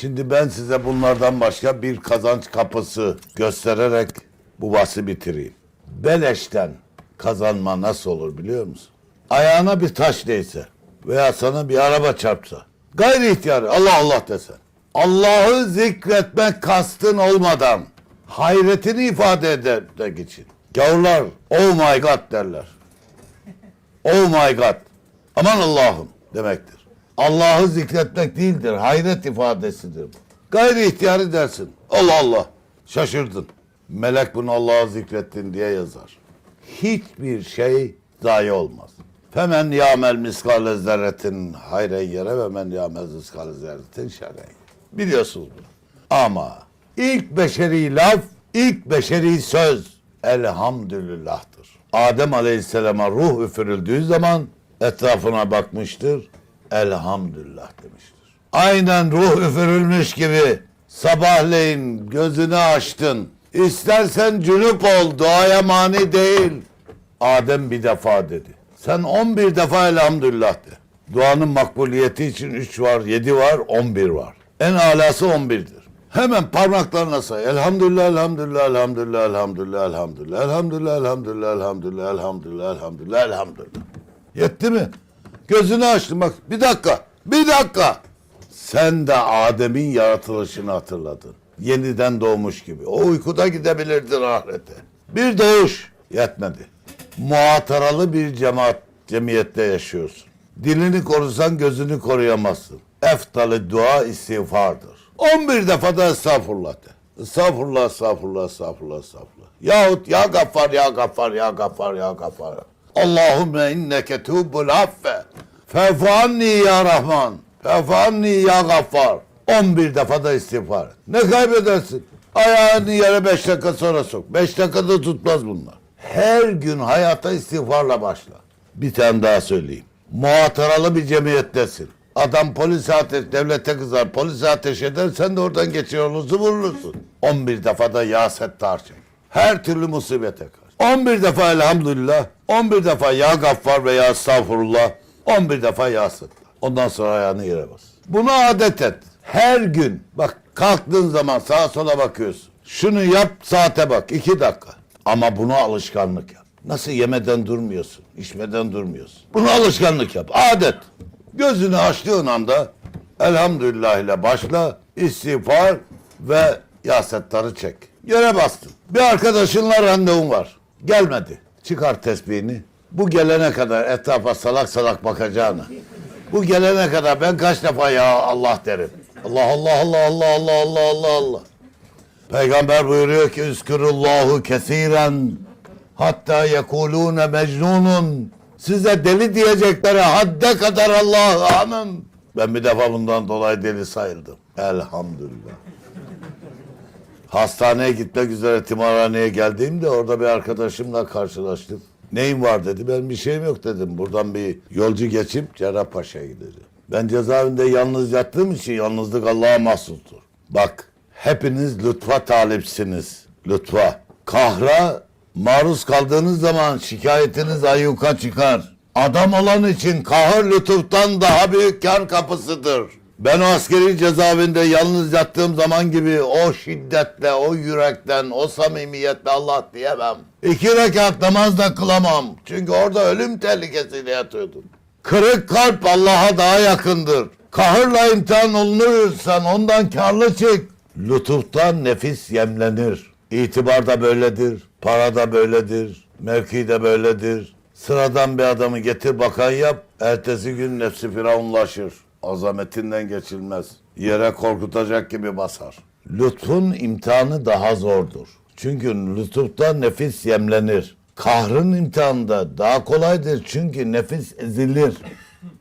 Şimdi ben size bunlardan başka bir kazanç kapısı göstererek bu bahsi bitireyim. Beleşten kazanma nasıl olur biliyor musun? Ayağına bir taş değse veya sana bir araba çarpsa gayri ihtiyarı Allah Allah desen. Allah'ı zikretmek kastın olmadan hayretini ifade etmek için. Gavurlar oh my god derler. Oh my god. Aman Allah'ım demektir. Allah'ı zikretmek değildir. Hayret ifadesidir bu. Gayri ihtiyarı dersin. Allah Allah. Şaşırdın. Melek bunu Allah'ı zikrettin diye yazar. Hiçbir şey zayi olmaz. Femen yamel miskale zerretin hayren yere ve men yamel miskale zerretin şerren. Biliyorsunuz bunu. Ama ilk beşeri laf, ilk beşeri söz elhamdülillah'tır. Adem Aleyhisselam'a ruh üfürüldüğü zaman etrafına bakmıştır. Elhamdülillah demiştir. Aynen ruh üfürülmüş gibi sabahleyin gözünü açtın. İstersen cünüp ol, duaya mani değil. Adem bir defa dedi. Sen 11 defa elhamdülillah de. Duanın makbuliyeti için 3 var, 7 var, 11 var. En alası 11'dir. Hemen parmaklarına say. Elhamdülillah, elhamdülillah, elhamdülillah, elhamdülillah, elhamdülillah, elhamdülillah, elhamdülillah, elhamdülillah, elhamdülillah, elhamdülillah, elhamdülillah. Yetti mi? Gözünü açtın bak. Bir dakika, bir dakika. Sen de Adem'in yaratılışını hatırladın. Yeniden doğmuş gibi. O uykuda gidebilirdin ahirete. Bir doğuş yetmedi. Muhataralı bir cemaat, cemiyette yaşıyorsun. Dilini korusan gözünü koruyamazsın. Eftalı dua istiğfardır. 11 defa da estağfurullah de. Estağfurullah, estağfurullah, estağfurullah, estağfurullah. Yahut ya gaffar, ya gaffar, ya gaffar, ya gaffar. Allahümme inneke tubul affe. Fefu anni ya Rahman. Fefu anni ya gaffar. 11 defa da istiğfar. Ne kaybedersin? Ayağını yere 5 dakika sonra sok. 5 dakikada tutmaz bunlar. Her gün hayata istiğfarla başla. Bir tane daha söyleyeyim. Muhataralı bir cemiyettesin. Adam polis ateş, devlete kızar, polis ateş eder, sen de oradan geçiyor olursun, vurulursun. 11 defa da ya settar çek. Her türlü musibete karşı. 11 defa elhamdülillah, 11 defa ya gaffar veya estağfurullah, 11 defa ya settar. Ondan sonra ayağını yere bas. Bunu adet et. Her gün, bak kalktığın zaman sağa sola bakıyorsun. Şunu yap, saate bak, 2 dakika. Ama bunu alışkanlık yap. Nasıl yemeden durmuyorsun, içmeden durmuyorsun. Bunu alışkanlık yap, adet. Gözünü açtığın anda elhamdülillah ile başla, istiğfar ve yasettarı çek. Yere bastın. Bir arkadaşınla randevun var. Gelmedi. Çıkar tesbihini. Bu gelene kadar etrafa salak salak bakacağını. Bu gelene kadar ben kaç defa ya Allah derim. Allah Allah Allah Allah Allah Allah Allah Allah. Peygamber buyuruyor ki Üskürullahu kesiren hatta yekulune mecnunun size deli diyeceklere hadde kadar Allah'ı anın. Ben bir defa bundan dolayı deli sayıldım. Elhamdülillah. Hastaneye gitmek üzere timarhaneye geldiğimde orada bir arkadaşımla karşılaştım. Neyin var dedi. Ben bir şeyim yok dedim. Buradan bir yolcu geçip Cerrahpaşa'ya gideceğim. Ben cezaevinde yalnız yattığım için yalnızlık Allah'a mahsustur. Bak hepiniz lütfa talipsiniz. Lütfa. Kahra maruz kaldığınız zaman şikayetiniz ayyuka çıkar. Adam olan için kahır lütuftan daha büyük kar kapısıdır. Ben o askeri cezaevinde yalnız yattığım zaman gibi o şiddetle, o yürekten, o samimiyetle Allah diyemem. İki rekat namaz da kılamam. Çünkü orada ölüm tehlikesiyle yatıyordum. Kırık kalp Allah'a daha yakındır. Kahırla imtihan olunursan ondan karlı çık. Lütuftan nefis yemlenir. İtibar da böyledir, para da böyledir, mevki de böyledir. Sıradan bir adamı getir bakan yap, ertesi gün nefsi firavunlaşır. Azametinden geçilmez. Yere korkutacak gibi basar. Lütfun imtihanı daha zordur. Çünkü lütufta nefis yemlenir. Kahrın imtihanı da daha kolaydır çünkü nefis ezilir.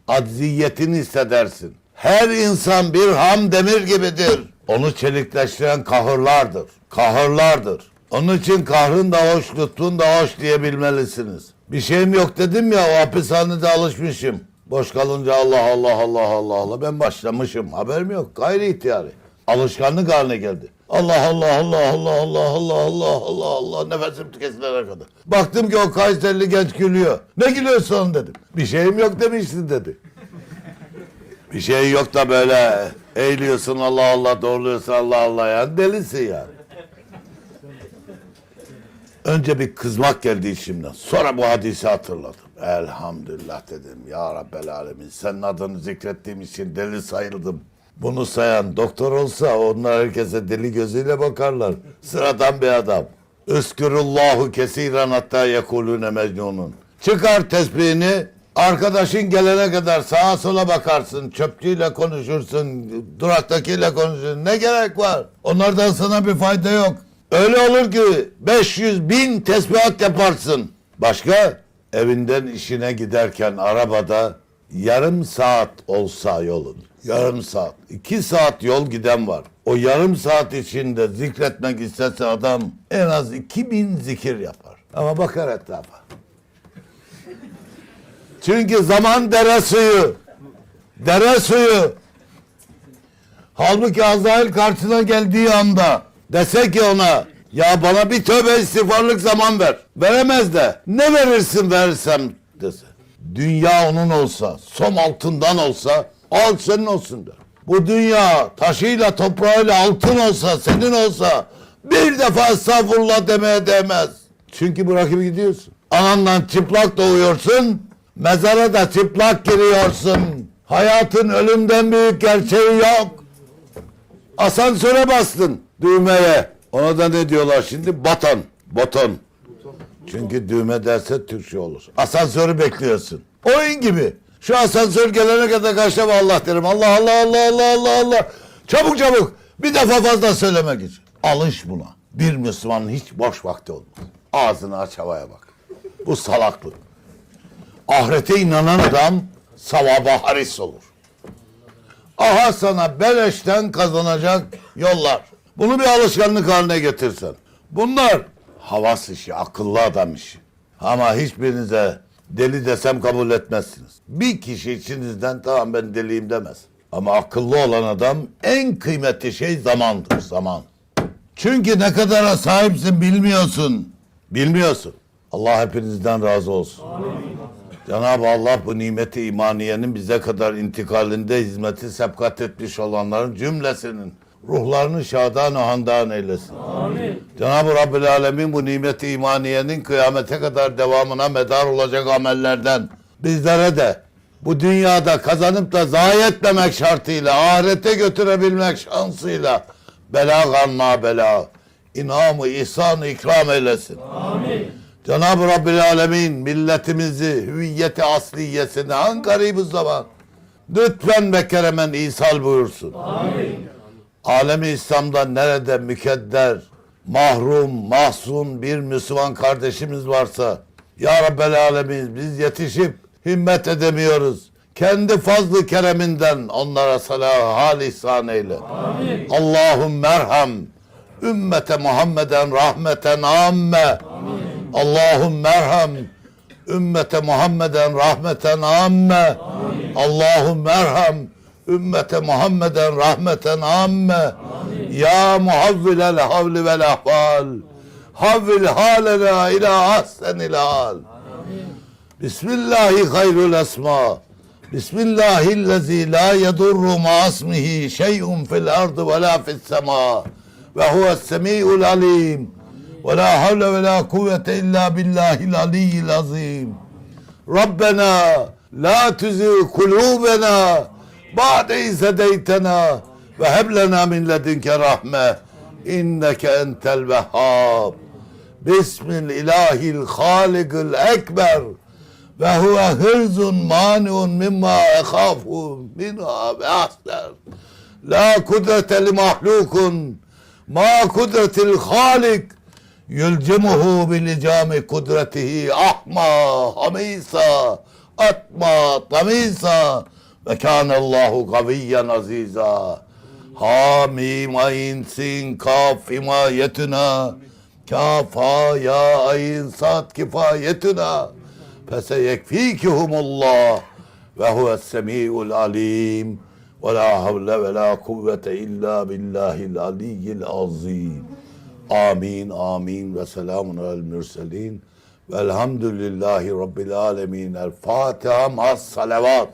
Acziyetini hissedersin. Her insan bir ham demir gibidir. Onu çelikleştiren kahırlardır. Kahırlardır. Onun için kahrın da hoş, lütfun da hoş diyebilmelisiniz. Bir şeyim yok dedim ya o hapishanede alışmışım. Boş kalınca Allah Allah Allah Allah Allah ben başlamışım. Haberim yok. Gayri ihtiyari. Alışkanlık haline geldi. Allah Allah Allah Allah Allah Allah Allah Allah Allah nefesim kesilene kadar. Baktım ki o Kayserili genç gülüyor. Ne gülüyorsun dedim. Bir şeyim yok demiştin dedi. Bir şey yok da böyle Eğiliyorsun Allah Allah, doğruluyorsun Allah Allah ya. Delisin ya. Önce bir kızmak geldi içimden. Sonra bu hadisi hatırladım. Elhamdülillah dedim. Ya Rabbel Alemin. Senin adını zikrettiğim için deli sayıldım. Bunu sayan doktor olsa onlar herkese deli gözüyle bakarlar. Sıradan bir adam. Üskürullahu kesiren hatta yekulune mecnunun. Çıkar tesbihini. Arkadaşın gelene kadar sağa sola bakarsın. Çöpçüyle konuşursun. Duraktakiyle konuşursun. Ne gerek var? Onlardan sana bir fayda yok. Öyle olur ki 500 bin tesbihat yaparsın. Başka? Evinden işine giderken arabada yarım saat olsa yolun. Yarım saat. iki saat yol giden var. O yarım saat içinde zikretmek istese adam en az 2000 zikir yapar. Ama bakar etrafa. Çünkü zaman dere suyu. Dere suyu. Halbuki Azrail karşısına geldiği anda dese ki ona ya bana bir tövbe istiğfarlık zaman ver. Veremez de ne verirsin verirsem dese. Dünya onun olsa, som altından olsa al senin olsun der. Bu dünya taşıyla toprağıyla altın olsa, senin olsa bir defa estağfurullah demeye değmez. Çünkü bırakıp gidiyorsun. Anandan çıplak doğuyorsun, mezara da çıplak giriyorsun. Hayatın ölümden büyük gerçeği yok. Asansöre bastın düğmeye. Ona da ne diyorlar şimdi? Baton. Baton. Çünkü düğme derse Türkçe olur. Asansörü bekliyorsun. Oyun gibi. Şu asansör gelene kadar kaç defa Allah derim. Allah Allah Allah Allah Allah Allah. Çabuk çabuk. Bir defa fazla söylemek için. Alış buna. Bir Müslümanın hiç boş vakti olmaz. Ağzını aç havaya bak. Bu salaklık. Ahirete inanan adam savaba haris olur. Aha sana beleşten kazanacak yollar. Bunu bir alışkanlık haline getirsen. Bunlar havas işi, akıllı adam işi. Ama hiçbirinize deli desem kabul etmezsiniz. Bir kişi içinizden tamam ben deliyim demez. Ama akıllı olan adam en kıymetli şey zamandır, zaman. Çünkü ne kadara sahipsin bilmiyorsun. Bilmiyorsun. Allah hepinizden razı olsun. Cenab-ı Allah bu nimeti imaniyenin bize kadar intikalinde hizmeti sebkat etmiş olanların cümlesinin ruhlarını şadan handan eylesin. Amin. Cenab-ı Rabbül Alemin bu nimeti imaniyenin kıyamete kadar devamına medar olacak amellerden bizlere de bu dünyada kazanıp da zayi etmemek şartıyla ahirete götürebilmek şansıyla belagan ma bela inamı ihsanı ikram eylesin. Cenab-ı Rabbil Alemin milletimizi, hüviyeti asliyesini an garibi zaman lütfen ve keremen ishal buyursun. Amin. Alemi İslam'da nerede mükedder, mahrum, mahzun bir Müslüman kardeşimiz varsa Ya Rabbel Alemin biz yetişip himmet edemiyoruz. Kendi fazlı kereminden onlara salah hal ihsan eyle. Amin. Allahum merham ümmete Muhammeden rahmeten amme. Allahum merham ümmete Muhammeden rahmeten amme. Allahum merham ümmete Muhammeden rahmeten amme. Ya muhavvilel havli vel ahval. Havvil halena ila ahsenil hal. Bismillahi hayrul esma. Bismillahillezî la yedurru ma ismihi şey'un fil ardı ve la fis sema. Ve huves semî'ul alim. Ve la havle ve la kuvvete illa billahil aliyyil azim. Rabbena la بعد إذ هديتنا وهب لنا من لدنك رحمة إنك أنت الوهاب. باسم الإله الخالق الأكبر وهو هرز مانع مما أخاف منها بأحسن لا قدرة لمخلوق ما قدرة الخالق يلجمه بلجام قدرته أحمى حميصة أطمى طميصة ve kânallahu kaviyyen aziza hamim ayin sin kaf himayetuna kafa ya ayin sat kifayetuna feseyekfikihumullah ve huves semi'ul alim ve la havle ve la kuvvete illa billahil aliyyil azim amin amin ve selamun alel mürselin velhamdülillahi rabbil alemin el Fatiha mas salavat